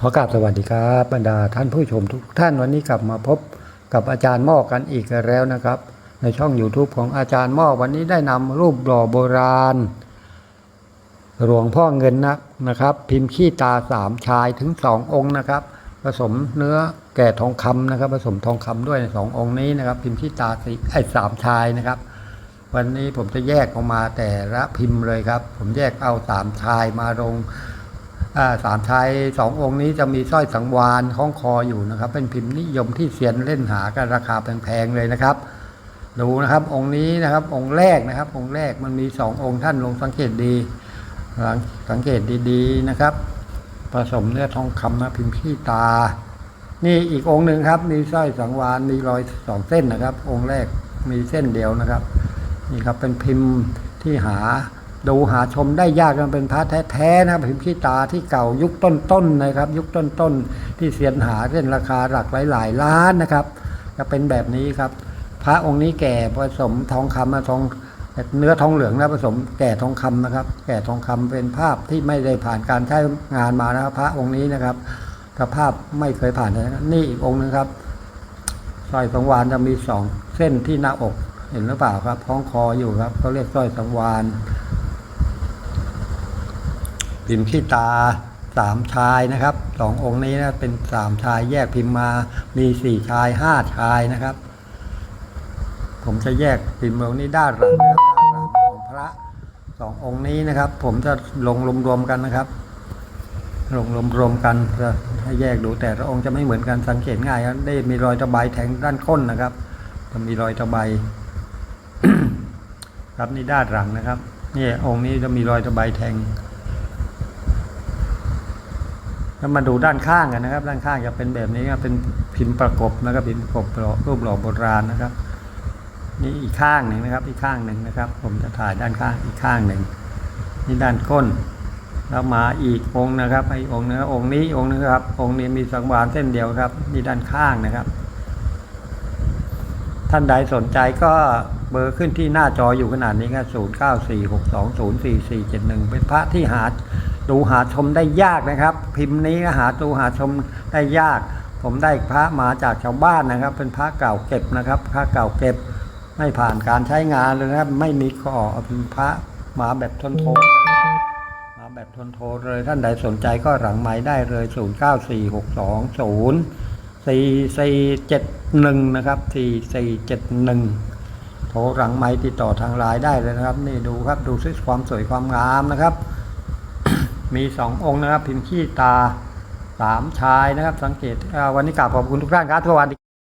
ขอกราบสวัสดีครับบรรดาท่านผู้ชมทุกท่านวันนี้กลับมาพบกับอาจารย์หม้อกันอีกแล้วนะครับ ในช่อง YouTube ของอาจารย์หม้อวันนี้ได้นำรูปหล่อโบราณ หลวงพ่อเงินนะนะครับ พิมพ์ขี้ตาสามชายถึงสององค์นะครับ ผสมเนื้อแก่ทองคำนะครับ ผสมทองคำด้วยในสององค์นี้นะครับ พิมพ์ขี้ตาสีไอ้สามชายนะครับ วันนี้ผมจะแยกออกมาแต่ละพิมพ์เลยครับ ผมแยกเอาสามชายมาลง สามชายสององค์นี้จะมีสร้อยสังวานคล้องคออยู่นะครับ เป็นพิมพ์นิยมที่เซียนเล่นหากันราคาแพงๆเลยนะครับ ดูนะครับองค์นี้นะครับองค์แรกนะครับ องค์แรกมันมีสององค์ท่านลงสังเกตดีหลังสังเกตดีๆนะครับ ผสมเนื้อทองคำนะพิมพ์ขี้ตา นี่อีกองค์หนึ่งครับมีสร้อยสังวานมีรอยสองเส้นนะครับ องค์แรกมีเส้นเดียวนะครับ นี่ครับเป็นพิมพ์ที่หา ดูหาชมได้ยากมันเป็นพระแท้ๆนะครับพิมพ์ขี้ตาที่เก่ายุคต้นๆนะครับ ยุคต้นๆที่เสียนหาเส้นราคาหลักหลายๆล้านนะครับจะเป็นแบบนี้ครับ พระองค์นี้แก่ผสมทองคำนะทองเนื้อทองเหลืองนะผสมแก่ทองคำนะครับ แก่ทองคำเป็นภาพที่ไม่ได้ผ่านการใช้งานมานะครับ พระองค์นี้นะครับสภาพไม่เคยผ่านเลยนะนี่อีกองค์นึงครับสร้อยสังวานจะมีสองเส้นที่หน้าอกเห็นหรือเปล่าครับคล้องคออยู่ครับเขาเรียกสร้อยสังวาน พิมพ์ขี้ตาสามชายนะครับสององค์นี้นะเป็นสามชายแยกพิมพ์มามีสี่ชายห้าชายนะครับ ผมจะแยกพิมพ์องค์นี้ด้านหลังนะครับด้านหลังของพระสององค์นี้นะครับ ผมจะลงรวมๆกันนะครับ ลงรวมๆกันจะแยกดูแต่ละองค์จะไม่เหมือนกันสังเกตง่ายครับได้มีรอยตะไบแทงด้านก้นนะครับจะมีรอยตะไบครับนี่ด้านหลังนะครับนี่องค์นี้จะมีรอยตะไบแทง แล้วมาดูด้านข้างกันนะครับ ด้านข้างจะเป็นแบบนี้ครับเป็นพิมพ์ประกบนะครับพิมพ์ประกบรูปหล่อโบราณนะครับ นี่อีกข้างหนึ่งนะครับ อีกข้างหนึ่งนะครับ ผมจะถ่ายด้านข้างอีกข้างหนึ่งนี่ด้านก้น แล้วมาอีกองนะครับไอ้องนึงองนี้องนึงครับ องนี้มีสังวานเส้นเดียวครับนี่ด้านข้างนะครับ ท่านใดสนใจก็เบอร์ขึ้นที่หน้าจออยู่ขนาดนี้ครับศูนย์เก้าสี่หกสองศูนย์สี่สี่เจ็ดหนึ่งเป็นพระที่หา ดูหาชมได้ยากนะครับ พิมพ์นี้หาดูหาชมได้ยาก ผมได้พระมาจากชาวบ้านนะครับ เป็นพระเก่าเก็บนะครับพระเก่าเก็บไม่ผ่านการใช้งานเลยนะครับไม่มีข้อเป็นพระมาแบบทนโทมาแบบทนโทเลยท่านใดสนใจก็หลังไม้ได้เลย 0 9 4 6 2 0 4 4 7 1 นะครับ 4 4 7 1 โทรหลังไม้ติดต่อทางไลน์ได้เลยนะครับ นี่ดูครับดูซิความสวยความงามนะครับ มีสององค์นะครับ พิมพ์ขี้ตาสามชายนะครับ สังเกตวันนี้กราบขอบคุณทุกท่านครับทุกวัน